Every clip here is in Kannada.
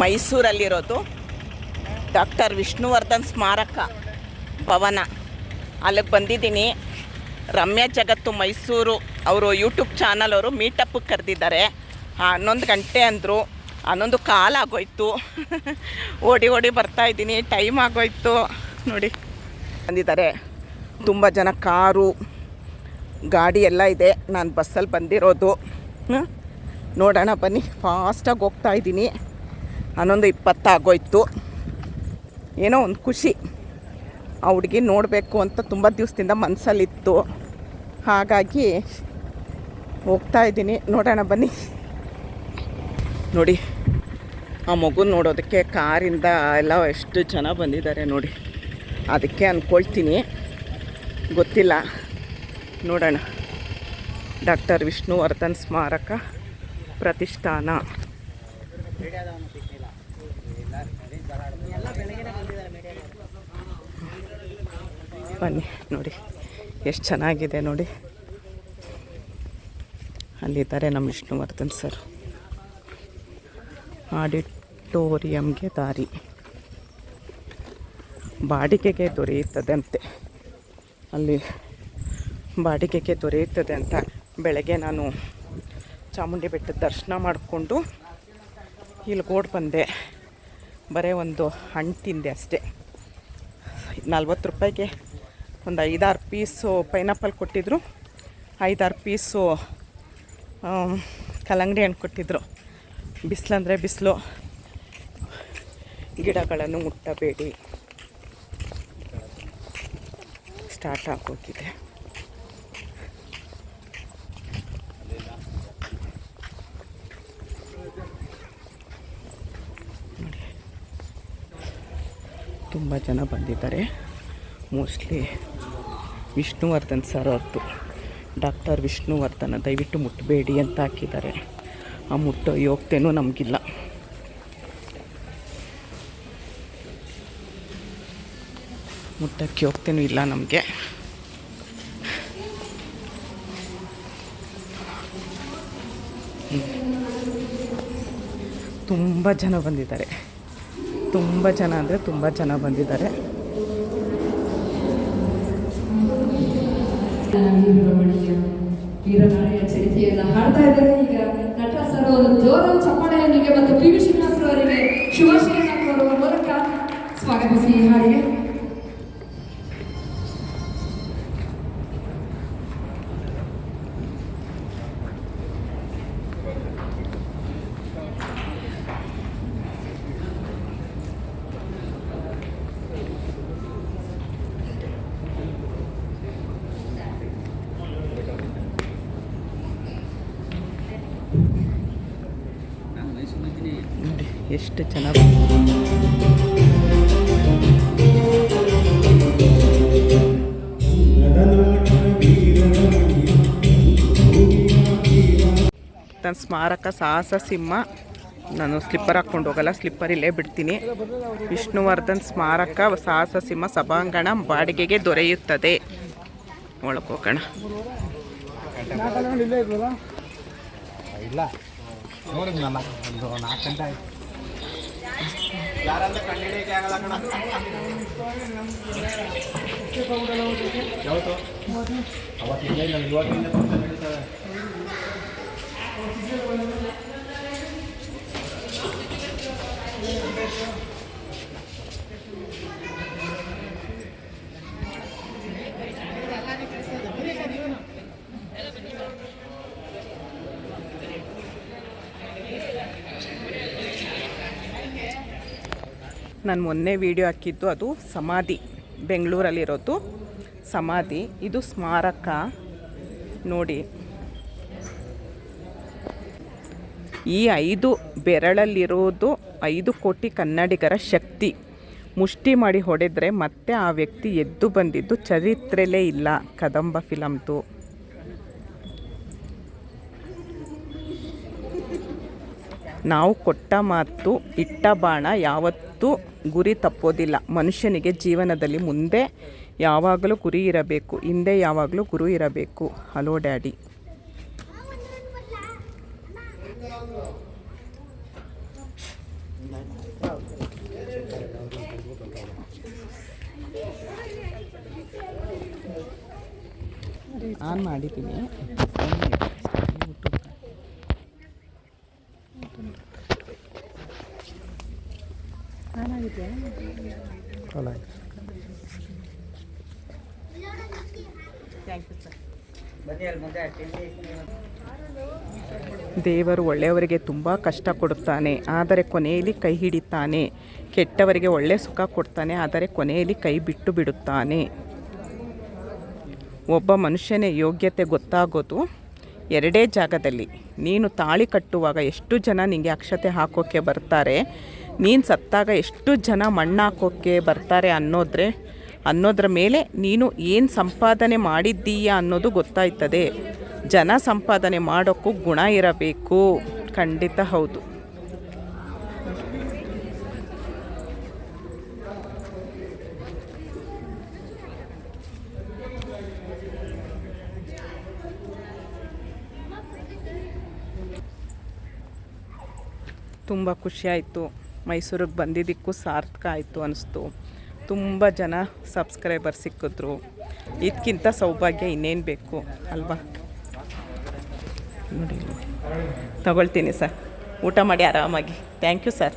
ಮೈಸೂರಲ್ಲಿರೋದು. ಡಾಕ್ಟರ್ ವಿಷ್ಣುವರ್ಧನ್ ಸ್ಮಾರಕ ಭವನ. ಅಲ್ಲಿಗೆ ಬಂದಿದ್ದೀನಿ. ರಮ್ಯಾ ಜಗತ್ತು ಮೈಸೂರು ಅವರು ಯೂಟ್ಯೂಬ್ ಚಾನಲ್ ಅವರು ಮೀಟಪ್ ಕರೆದಿದ್ದಾರೆ. ಹನ್ನೊಂದು ಗಂಟೆ ಅಂದರು. ಹನ್ನೊಂದು ಕಾಲು ಆಗೋಯ್ತು. ಓಡಿ ಓಡಿ ಬರ್ತಾ ಇದ್ದೀನಿ. ಟೈಮ್ ಆಗೋಯ್ತು. ನೋಡಿ. ಬಂದಿದ್ದಾರೆ. ತುಂಬ ಜನ ಕಾರು, ಗಾಡಿ ಎಲ್ಲ ಇದೆ. ನಾನು ಬಸ್ಸಲ್ಲಿ ಬಂದಿರೋದು? ನೋಡೋಣ ಬನ್ನಿ. ಫಾಸ್ಟಾಗಿ ಹೋಗ್ತಾ ಇದ್ದೀನಿ. ಹನ್ನೊಂದು ಇಪ್ಪತ್ತಾಗೋಯ್ತು. ಏನೋ ಒಂದು ಖುಷಿ. ಆ ಹುಡುಗಿ ನೋಡಬೇಕು ಅಂತ ತುಂಬ ದಿವಸದಿಂದ ಮನಸ್ಸಲ್ಲಿತ್ತು ಹಾಗಾಗಿ ಹೋಗ್ತಾ ಇದ್ದೀನಿ. ನೋಡೋಣ ಬನ್ನಿ. ನೋಡಿ, ಆ ಮಗು ನೋಡೋದಕ್ಕೆ ಕಾರಿಂದ ಎಲ್ಲ ಎಷ್ಟು ಜನ ಬಂದಿದ್ದಾರೆ ನೋಡಿ. ಅದಕ್ಕೆ ಅಂದ್ಕೊಳ್ತೀನಿ ಗೊತ್ತಿಲ್ಲ. ನೋಡೋಣ. ಡಾಕ್ಟರ್ ವಿಷ್ಣುವರ್ಧನ್ ಸ್ಮಾರಕ ಪ್ರತಿಷ್ಠಾನ. ಬನ್ನಿ, ನೋಡಿ, ಎಷ್ಟು ಚೆನ್ನಾಗಿದೆ ನೋಡಿ. ಅಲ್ಲಿದ್ದಾರೆ ನಮ್ಮ ವಿಷ್ಣುವರ್ಧನ್ ಸರ್. ಆಡಿಟೋರಿಯಂಗೆ ದಾರಿ. ಬಾಡಿಗೆಗೆ ದೊರೆಯುತ್ತದಂತೆ. ಅಲ್ಲಿ ಬಾಡಿಗೆಗೆ ದೊರೆಯುತ್ತದೆ ಅಂತ ಬೆಳಗ್ಗೆ ನಾನು ಚಾಮುಂಡಿ ಬೆಟ್ಟದ ದರ್ಶನ ಮಾಡಿಕೊಂಡು ಇಲ್ಲಿ ಓಡ್ ಬಂದೆ. ಬರೀ ಒಂದು ಹಣ್ಣು ತಿಂದೆ ಅಷ್ಟೇ. ನಲ್ವತ್ತು ರೂಪಾಯಿಗೆ ಒಂದು ಐದಾರು ಪೀಸು ಪೈನಾಪಲ್ ಕೊಟ್ಟಿದ್ದರು ಐದಾರು ಪೀಸು ಕಲ್ಲಂಗಡಿ ಹಣ್ಣು ಕೊಟ್ಟಿದ್ದರು ಬಿಸಿಲಂದರೆ ಬಿಸಿಲು. ಗಿಡಗಳನ್ನು ಮುಟ್ಟಬೇಡಿ. ಸ್ಟಾರ್ಟ್ ಆಗೋಗಿದೆ. ತುಂಬ ಜನ ಬಂದಿದ್ದಾರೆ. ಮೋಸ್ಟ್ಲಿ ವಿಷ್ಣುವರ್ಧನ್ ಸರ್ ಅವ್ರದ್ದು. ಡಾಕ್ಟರ್ ವಿಷ್ಣುವರ್ಧನ, ದಯವಿಟ್ಟು ಮುಟ್ಟಬೇಡಿ ಅಂತ ಹಾಕಿದ್ದಾರೆ. ಆ ಮುಟ್ಟೋ ಯೋಗ್ತೇನೂ ನಮಗಿಲ್ಲ. ಮುಟ್ಟಕ್ಕೆ ಯೋಗ್ಯತೆಯೂ ಇಲ್ಲ ನಮಗೆ. ತುಂಬ ಜನ ಬಂದಿದ್ದಾರೆ. ತುಂಬ ಜನ ಅಂದರೆ ತುಂಬ ಜನ ಬಂದಿದ್ದಾರೆ. ವೀರಮಣಿಯ ಚರಿತೆಯನ್ನ ಹಾಡ್ತಾ ಇದ್ದಾರೆ. ಈಗ ನಟ ಸರ್ ಅವರು ಜೋರು ಚಪ್ಪಾಳೆಯೊಂದಿಗೆ ಮತ್ತು ಪಿ ವಿ ಶ್ರೀನಿವಾಸ್ ಅವರಿಗೆ ಶುಭಾಶಯನ ಕೋರುವ ಮೂಲಕ ಸ್ವಾಗತಿಸಿ ಹಾಡಿಗೆ ನೋಡಿ ಎಷ್ಟು ಚೆನ್ನಾಗಿ. ತನ್ನ ಸ್ಮಾರಕ ಸಾಹಸ ಸಿಂಹ. ನಾನು ಸ್ಲಿಪ್ಪರ್ ಹಾಕ್ಕೊಂಡು ಹೋಗಲ್ಲ, ಸ್ಲಿಪ್ಪರ್ ಇಲ್ಲೇ ಬಿಡ್ತೀನಿ. ವಿಷ್ಣುವರ್ಧನ್ ಸ್ಮಾರಕ ಸಾಹಸ ಸಿಂಹ ಸಭಾಂಗಣ ಬಾಡಿಗೆಗೆ ದೊರೆಯುತ್ತದೆ. ಒಳಗೆ ಹೋಗೋಣ. ಇಲ್ಲ. ಒಂದು ನಾಲ್ಕು ಗಂಟೆ ಆಯ್ತು. ಯಾವತ್ತು? ಅವತ್ತಿಲ್ಲ ಇಲ್ಲ ಇವತ್ತಿಂದ Thank ನಡೀತದೆ ನಾನು ಮೊನ್ನೆ ವಿಡಿಯೋ ಹಾಕಿದ್ದು ಅದು ಸಮಾಧಿ, ಬೆಂಗಳೂರಲ್ಲಿರೋದು ಸಮಾಧಿ. ಇದು ಸ್ಮಾರಕ. ನೋಡಿ. ಈ ಐದು ಬೆರಳಲ್ಲಿರೋದು ಐದು ಕೋಟಿ ಕನ್ನಡಿಗರ ಶಕ್ತಿ. ಮುಷ್ಟಿ ಮಾಡಿ ಹೊಡೆದ್ರೆ ಮತ್ತೆ ಆ ವ್ಯಕ್ತಿ ಎದ್ದು ಬಂದಿದ್ದು ಚರಿತ್ರೆಲೇ ಇಲ್ಲ ಕದಂಬ ಫಿಲಮ್ದು ನಾವು ಕೊಟ್ಟ ಮಾತು ಇಟ್ಟ ಬಾಣ ಯಾವತ್ತೂ ಗುರಿ ತಪ್ಪೋದಿಲ್ಲ. ಮನುಷ್ಯನಿಗೆ ಜೀವನದಲ್ಲಿ ಮುಂದೆ ಯಾವಾಗಲೂ ಗುರಿ ಇರಬೇಕು, ಹಿಂದೆ ಯಾವಾಗಲೂ ಗುರು ಇರಬೇಕು. Hello, daddy. ಆನ್ ಮಾಡಿದ್ದೀನಿ. ದೇವರು ಒಳ್ಳೆಯವರಿಗೆ ತುಂಬ ಕಷ್ಟ ಕೊಡುತ್ತಾನೆ, ಆದರೆ ಕೊನೆಯಲ್ಲಿ ಕೈ ಹಿಡಿತಾನೆ. ಕೆಟ್ಟವರಿಗೆ ಒಳ್ಳೆ ಸುಖ ಕೊಡ್ತಾನೆ, ಆದರೆ ಕೊನೆಯಲ್ಲಿ ಕೈ ಬಿಟ್ಟು ಬಿಡುತ್ತಾನೆ. ಒಬ್ಬ ಮನುಷ್ಯನೇ ಯೋಗ್ಯತೆ ಗೊತ್ತಾಗೋದು ಎರಡೇ ಜಾಗದಲ್ಲಿ. ನೀನು ತಾಳಿ ಕಟ್ಟುವಾಗ ಎಷ್ಟು ಜನ ನಿಮಗೆ ಅಕ್ಷತೆ ಹಾಕೋಕ್ಕೆ ಬರ್ತಾರೆ? ನೀನು ಸತ್ತಾಗ ಎಷ್ಟು ಜನ ಮಣ್ಣು ಹಾಕೋಕ್ಕೆ ಬರ್ತಾರೆ ಅನ್ನೋದ್ರೆ, ಅನ್ನೋದ್ರ ಮೇಲೆ ನೀನು ಏನು ಸಂಪಾದನೆ ಮಾಡಿದ್ದೀಯಾ ಅನ್ನೋದು ಗೊತ್ತಾಯ್ತದೆ. ಜನ ಸಂಪಾದನೆ ಮಾಡೋಕ್ಕೂ ಗುಣ ಇರಬೇಕು. ಖಂಡಿತ ಹೌದು. ತುಂಬ ಖುಷಿಯಾಯಿತು ಮೈಸೂರಿಗೆ ಬಂದಿದ್ದಕ್ಕೂ ಸಾರ್ಥಕ ಆಯಿತು ಅನ್ನಿಸ್ತು ತುಂಬ ಜನ ಸಬ್ಸ್ಕ್ರೈಬರ್ ಸಿಕ್ಕಿದ್ರು. ಇದಕ್ಕಿಂತ ಸೌಭಾಗ್ಯ ಇನ್ನೇನು ಬೇಕು, ಅಲ್ವಾ? ನೋಡಿ, ತಗೊಳ್ತೀನಿ ಸರ್. ಊಟ ಮಾಡಿ ಆರಾಮಾಗಿ. ಥ್ಯಾಂಕ್ ಯು ಸರ್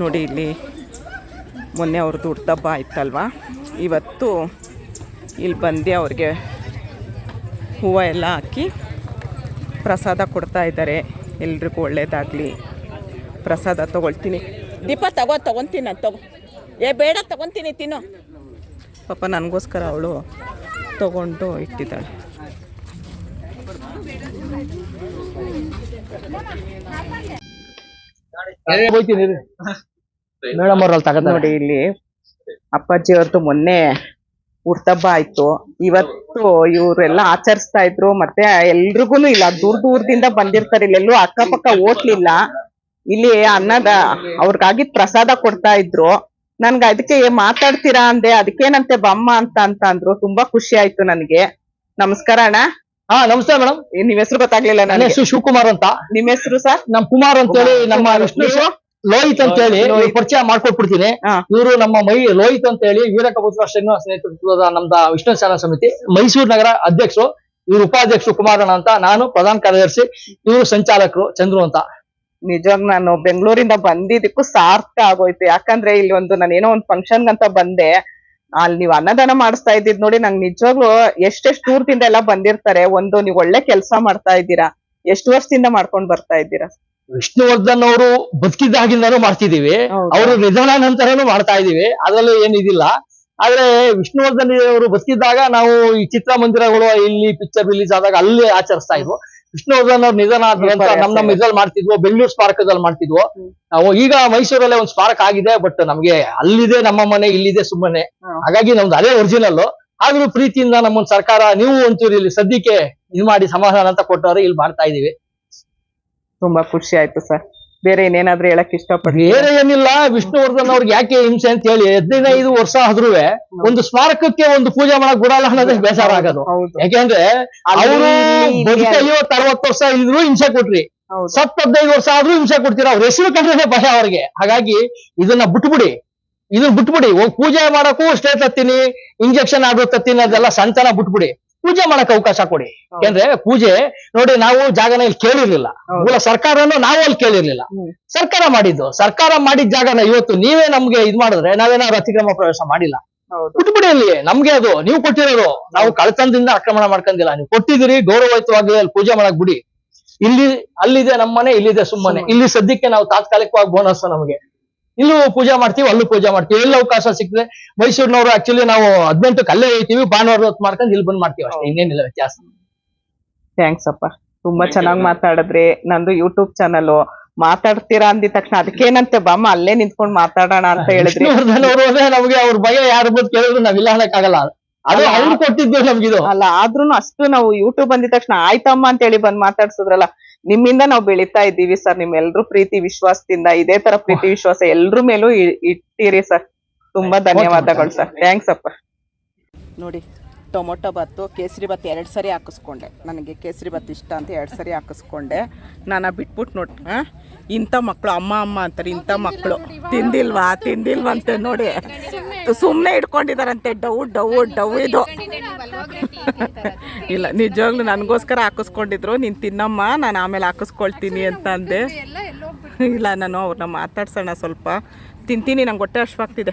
ನೋಡಿ ಇಲ್ಲಿ ಮೊನ್ನೆ ಅವ್ರದ್ದು ಹುಡ್ತಬ್ಬ ಆಯ್ತಲ್ವ? ಇವತ್ತು ಇಲ್ಲಿ ಬಂದು ಅವ್ರಿಗೆ ಹೂವು ಎಲ್ಲ ಹಾಕಿ ಪ್ರಸಾದ ಕೊಡ್ತಾ ಇದ್ದಾರೆ. ಎಲ್ರಿಗೂ ಒಳ್ಳೇದಾಗಲಿ. ಪ್ರಸಾದ ತೊಗೊಳ್ತೀನಿ. ದೀಪ ತಗೋ ತಗೊತೀನಿ ನಾನು, ತಗೋ. ಏ, ಬೇಡ ತಗೊತೀನಿ ತಿನ್ನು. ಪಾಪ ನನಗೋಸ್ಕರ ಅವಳು ತಗೊಂಡು ಇಟ್ಟಿದ್ದಾಳೆ. ಮೇಡಮ್ ಅವ್ರಲ್ಲಿ ತಗದ ನೋಡಿ ಇಲ್ಲಿ ಅಪ್ಪಾಜಿ ಅವ್ರದ್ದು ಮೊನ್ನೆ ಹುಡ್ತಬ್ಬ ಆಯ್ತು. ಇವತ್ತು ಇವರೆಲ್ಲ ಆಚರಿಸ್ತಾ ಇದ್ರು ಮತ್ತೆ ಎಲ್ರಿಗೂ ಇಲ್ಲ. ದೂರ ದೂರದಿಂದ ಬಂದಿರ್ತಾರೆ ಇಲ್ಲೆಲ್ಲೂ ಅಕ್ಕಪಕ್ಕ ಓಟ್ಲಿಲ್ಲ ಇಲ್ಲಿ ಅನ್ನದ ಅವ್ರಿಗಾಗಿದ್ ಪ್ರಸಾದ ಕೊಡ್ತಾ ಇದ್ರು. ನನ್ಗೆ ಅದಕ್ಕೆ ಮಾತಾಡ್ತೀರಾ ಅಂದೆ ಅದಕ್ಕೇನಂತೆ ಬಮ್ಮ ಅಂತ ಅಂತ ಅಂದ್ರು. ತುಂಬಾ ಖುಷಿ ಆಯ್ತು ನನಗೆ. ನಮಸ್ಕಾರ ಅಣ್ಣ. ಹಾ ನಮಸ್ತೆ ಮೇಡಮ್ ನಿಮ್ ಹೆಸರು ಗೊತ್ತಾಗ್ಲಿಲ್ಲ ನನ್ನ ನನಗೆ. ಹೆಸರು ಶಿವಕುಮಾರ್ ಅಂತ. ನಿಮ್ ಹೆಸರು ಸರ್ ನಮ್ ಕುಮಾರ್ ಅಂತ ಹೇಳಿ ನಮ್ಮ ವಿಷ್ಣು ನೀವು? ಲೋಹಿತ್ ಅಂತ ಹೇಳಿ ಲೋಹಿತ್. ಇವ್ರ ಪರಿಚಯ ಮಾಡ್ಕೊಟ್ಬಿಡ್ತೀನಿ. ಹಾ. ಇವರು ನಮ್ಮ ಮೈ ಲೋಹಿತ್ ಅಂತ ಹೇಳಿ ವೀರಕಪುತ್ರ ಶ್ರೀನಿವಾಸ ನೇತೃತ್ವದ ನಮ್ದ ವಿಷ್ಣು ಸೇನಾ ಸಮಿತಿ. ಮೈಸೂರು ನಗರ ಅಧ್ಯಕ್ಷರು ಇವರು ಉಪಾಧ್ಯಕ್ಷರು ಕುಮಾರಣ್ಣ ಅಂತ. ನಾನು ಪ್ರಧಾನ ಕಾರ್ಯದರ್ಶಿ ಇವರು ಸಂಚಾಲಕರು ಚಂದ್ರು ಅಂತ. ನಿಜವಾಗ್ ನಾನು ಬೆಂಗಳೂರಿಂದ ಬಂದಿದ್ದಕ್ಕೂ ಸಾರ್ಥಕ ಆಗೋಯ್ತು. ಯಾಕಂದ್ರೆ ಇಲ್ಲಿ ಒಂದು ನಾನು ಏನೋ ಒಂದು ಫಂಕ್ಷನ್ ಅಂತ ಬಂದೆ. ಅಲ್ಲಿ ನೀವು ಅನ್ನದಾನ ಮಾಡಿಸ್ತಾ ಇದ್ದಿದ್ ನೋಡಿ ನಂಗೆ ನಿಜವಾಗ್ಲೂ ಎಷ್ಟೆಷ್ಟು ದೂರದಿಂದ ಎಲ್ಲ ಬಂದಿರ್ತಾರೆ. ಒಂದು ನೀವು ಒಳ್ಳೆ ಕೆಲಸ ಮಾಡ್ತಾ ಇದ್ದೀರಾ. ಎಷ್ಟು ವರ್ಷದಿಂದ ಮಾಡ್ಕೊಂಡ್ ಬರ್ತಾ ಇದ್ದೀರಾ? ವಿಷ್ಣುವರ್ಧನ್ ಅವರು ಬದುಕಿದ್ದಾಗಿಂದನೂ ಮಾಡ್ತಿದೀವಿ? ಅವರು ನಿಧನ ನಂತರನೂ ಮಾಡ್ತಾ ಇದೀವಿ ಅದ್ರಲ್ಲಿ ಏನ್ ಇದಿಲ್ಲ. ಆದ್ರೆ ವಿಷ್ಣುವರ್ಧನ್ ಅವರು ಬದುಕಿದ್ದಾಗ ನಾವು ಈ ಚಿತ್ರಮಂದಿರಗಳು ಇಲ್ಲಿ ಪಿಕ್ಚರ್ ರಿಲೀಸ್ ಆದಾಗ ಅಲ್ಲಿ ಆಚರಿಸ್ತಾ ಇದ್ವು. ವಿಷ್ಣುವರ್ಧನ್ ಅವ್ರ ನಿಧನ ಆದ ನಂತರ ನಮ್ ನಮ್ಮ ಇದ್ರಲ್ಲಿ ಮಾಡ್ತಿದ್ವು ಬೆಂಗಳೂರು ಸ್ಮಾರಕದಲ್ಲಿ ಮಾಡ್ತಿದ್ವು ನಾವು ಈಗ ಮೈಸೂರಲ್ಲೇ ಒಂದು ಸ್ಪಾರ್ಕ್ ಆಗಿದೆ ಬಟ್ ನಮ್ಗೆ ಅಲ್ಲಿದೆ ನಮ್ಮ ಮನೆ ಇಲ್ಲಿದೆ ಸುಮ್ಮನೆ. ಹಾಗಾಗಿ ನಮ್ದು ಅದೇ ಒರಿಜಿನಲ್ ಆದ್ರೂ ಪ್ರೀತಿಯಿಂದ ನಮ್ಮೊಂದ್ ಸರ್ಕಾರ ನೀವು ಒಂಚೂರು ಇಲ್ಲಿ ಸದ್ಯಕ್ಕೆ ಇದು ಮಾಡಿ ಸಮಾಧಾನ ಅಂತ ಕೊಟ್ಟವ್ರೆ ಇಲ್ಲಿ ಮಾಡ್ತಾ ಇದೀವಿ. ತುಂಬಾ ಖುಷಿ ಆಯ್ತು ಸರ್. ಬೇರೆ ಇನ್ನೇನಾದ್ರೂ ಹೇಳಕ್ ಇಷ್ಟಪಡ್ತೀನಿ ಬೇರೆ ಏನಿಲ್ಲ ವಿಷ್ಣುವರ್ಧನ್ ಅವ್ರಿಗೆ ಯಾಕೆ ಹಿಂಸೆ ಅಂತ ಹೇಳಿ ಹದಿನೈದು ವರ್ಷ ಆದ್ರೂ ಒಂದು ಸ್ಮಾರಕಕ್ಕೆ ಒಂದು ಪೂಜೆ ಮಾಡಕ್ ಬಿಡಲ್ಲ ಅನ್ನೋದೇ ಬೇಸರ ಆಗೋದು. ಯಾಕೆಂದ್ರೆ ಅವರು ಇಲ್ಲಿ ಬದುಕ ಅರವತ್ತು ವರ್ಷ ಇದ್ರು ಹಿಂಸೆ ಕೊಟ್ರಿ. ಸತ್ ಹದಿನೈದು ವರ್ಷ ಆದ್ರೂ ಹಿಂಸೆ ಕೊಡ್ತೀರ? ಅವ್ರ ಹೆಸರು ಕಂಡ್ರೆ ಭಯ ಅವ್ರಿಗೆ. ಹಾಗಾಗಿ ಇದನ್ನ ಬಿಟ್ಬಿಡಿ. ಇದನ್ನ ಬಿಟ್ಬಿಡಿ. ಹೋಗಿ ಪೂಜೆ ಮಾಡಕ್ಕೂ ಸ್ಟೇಟ್ ತತ್ತೀನಿ ಇಂಜೆಕ್ಷನ್ ಆದ್ರೂ ತತ್ತೀನಿ ಅದೆಲ್ಲ ಸಂತನ ಬಿಟ್ಬಿಡಿ. ಪೂಜೆ ಮಾಡಕ್ ಅವಕಾಶ ಕೊಡಿ. ಯಾಕಂದ್ರೆ ಪೂಜೆ ನೋಡಿ ನಾವು ಜಾಗನ ಇಲ್ಲಿ ಕೇಳಿರ್ಲಿಲ್ಲ. ಮೂಲ ಸರ್ಕಾರನು ನಾವು ಅಲ್ಲಿ ಕೇಳಿರ್ಲಿಲ್ಲ. ಸರ್ಕಾರ ಮಾಡಿದ್ದು. ಸರ್ಕಾರ ಮಾಡಿದ ಜಾಗನ ಇವತ್ತು ನೀವೇ ನಮ್ಗೆ ಇದ್ ಮಾಡಿದ್ರೆ ನಾವೇನಾದ್ರು ಅತಿಕ್ರಮ ಪ್ರವೇಶ ಮಾಡಿಲ್ಲ. ಬಿಟ್ಬಿಡಿ ಅಲ್ಲಿ ನಮ್ಗೆ ಅದು ನೀವು ಕೊಟ್ಟಿರೋದು. ನಾವು ಕಳ್ತನದಿಂದ ಆಕ್ರಮಣ ಮಾಡ್ಕೊಂಡಿಲ್ಲ ನೀವು ಕೊಟ್ಟಿದ್ದೀರಿ ಗೌರವಯುತವಾಗಿ ಅಲ್ಲಿ ಪೂಜೆ ಮಾಡಕ್ ಬಿಡಿ. ಇಲ್ಲಿ ಅಲ್ಲಿದೆ ನಮ್ಮನೆ ಇಲ್ಲಿದೆ ಸುಮ್ಮನೆ. ಇಲ್ಲಿ ಸದ್ಯಕ್ಕೆ ನಾವು ತಾತ್ಕಾಲಿಕವಾಗಿ ಬೋನಸ್ ನಮಗೆ. ಇಲ್ಲೂ ಪೂಜೆ ಮಾಡ್ತೀವಿ ಅಲ್ಲೂ ಪೂಜೆ ಮಾಡ್ತೀವಿ. ಎಲ್ಲಿ ಅವಕಾಶ ಸಿಕ್ಕಿದ್ರೆ ಮೈಸೂರಿನವರು ಆಕ್ಚುಲಿ ನಾವು ಹದಿನೆಂಟಕ್ಕೆ ಅಲ್ಲೇ ಹೋಗ್ತೀವಿ ಭಾನುವಾರ ಹೊತ್ತು ಮಾಡ್ಕೊಂಡು ಇಲ್ಲಿ ಬಂದ್ ಮಾಡ್ತೀವಿ ಅಷ್ಟೇ ಇನ್ನೇನಿಲ್ಲ ವ್ಯತ್ಯಾಸ. ಥ್ಯಾಂಕ್ಸ್ ಅಪ್ಪ. ತುಂಬಾ ಚೆನ್ನಾಗಿ ಮಾತಾಡಿದ್ರಿ. ನಂದು ಯೂಟ್ಯೂಬ್ ಚಾನಲ್ ಮಾತಾಡ್ತೀರಾ ಅಂದಿದ ತಕ್ಷಣ ಅದಕ್ಕೇನಂತೆ ಬಾಮ್ಮ ಅಲ್ಲೇ ನಿಂತ್ಕೊಂಡು ಮಾತಾಡೋಣ ಅಂತ ಹೇಳಿದ್ರಿ. ನಮ್ಗೆ ಅವರು ಅಂದ್ರೆ ನಮಗೆ ಅವ್ರ ಬಗ್ಗೆ ಯಾರ ಬಗ್ಗೆ ಕೇಳಿದ್ರು ನಾವಿಲ್ಲ ಅನ್ನಕ್ಕಾಗಲ್ಲ. ಅದು ಅಲ್ಲ. ಅವ್ರು ಕೊಟ್ಟಿದ್ದು ನಮ್ಗಿದು. ಅಲ್ಲ ಆದ್ರೂನು ಅಷ್ಟು ನಾವು ಯೂಟ್ಯೂಬ್ ಬಂದಿದ ತಕ್ಷಣ ಆಯ್ತಮ್ಮ ಅಂತ ಹೇಳಿ ಬಂದ್ ಮಾತಾಡ್ಸಿದ್ರಲ್ಲ ನಿಮ್ಮಿಂದ ನಾವು ಬೆಳಿತಾ ಇದ್ದೀವಿ ಸರ್ ನಿಮ್ಮೆಲ್ಲರೂ ಪ್ರೀತಿ ವಿಶ್ವಾಸದಿಂದ ಇದೇ ತರ ಪ್ರೀತಿ ವಿಶ್ವಾಸ ಎಲ್ರ ಮೇಲೂ ಇ- ಇಟ್ಟಿರಿ ಸರ್. ತುಂಬಾ ಧನ್ಯವಾದಗಳು ಸರ್. ಥ್ಯಾಂಕ್ಸ್ ಅಪ್ಪ. ನೋಡಿ ಟೊಮೊಟೊ ಬತ್ತು, ಕೇಸರಿ ಬತ್ತು ಎರಡು ಸರಿ ಹಾಕಿಸ್ಕೊಂಡೆ. ನನಗೆ ಕೇಸರಿ ಬತ್ತು ಇಷ್ಟ ಅಂತ ಎರಡು ಸರಿ ಹಾಕಿಸ್ಕೊಂಡೆ. ನಾನು ಬಿಟ್ಬಿಟ್ಟು ನೋಡಿ ಇಂಥ ಮಕ್ಕಳು ಅಮ್ಮ ಅಮ್ಮ ಅಂತಾರೆ, ಇಂಥ ಮಕ್ಕಳು ತಿಂದಿಲ್ವಾ? ತಿಂದಿಲ್ವಂತೆ ನೋಡಿ. ಸುಮ್ಮನೆ ಇಟ್ಕೊಂಡಿದಾರಂತೆ ಡವ್ ಡವ್ ಡವ್ ಇದು. ಇಲ್ಲ, ನಿಜವಾಗ್ಲೂ ನನಗೋಸ್ಕರ ಹಾಕಿಸ್ಕೊಂಡಿದ್ರು. ನೀನು ತಿನ್ನಮ್ಮ, ನಾನು ಆಮೇಲೆ ಹಾಕಿಸ್ಕೊಳ್ತೀನಿ ಅಂತ ಅಂದೆ. ಇಲ್ಲ, ನಾನು ಅವ್ರನ್ನ ಮಾತಾಡ್ಸೋಣ ಸ್ವಲ್ಪ. ತಿಂತೀನಿ, ನಂಗೆ ಹೊಟ್ಟೆ ಹಶ್ವಾಗ್ತಿದೆ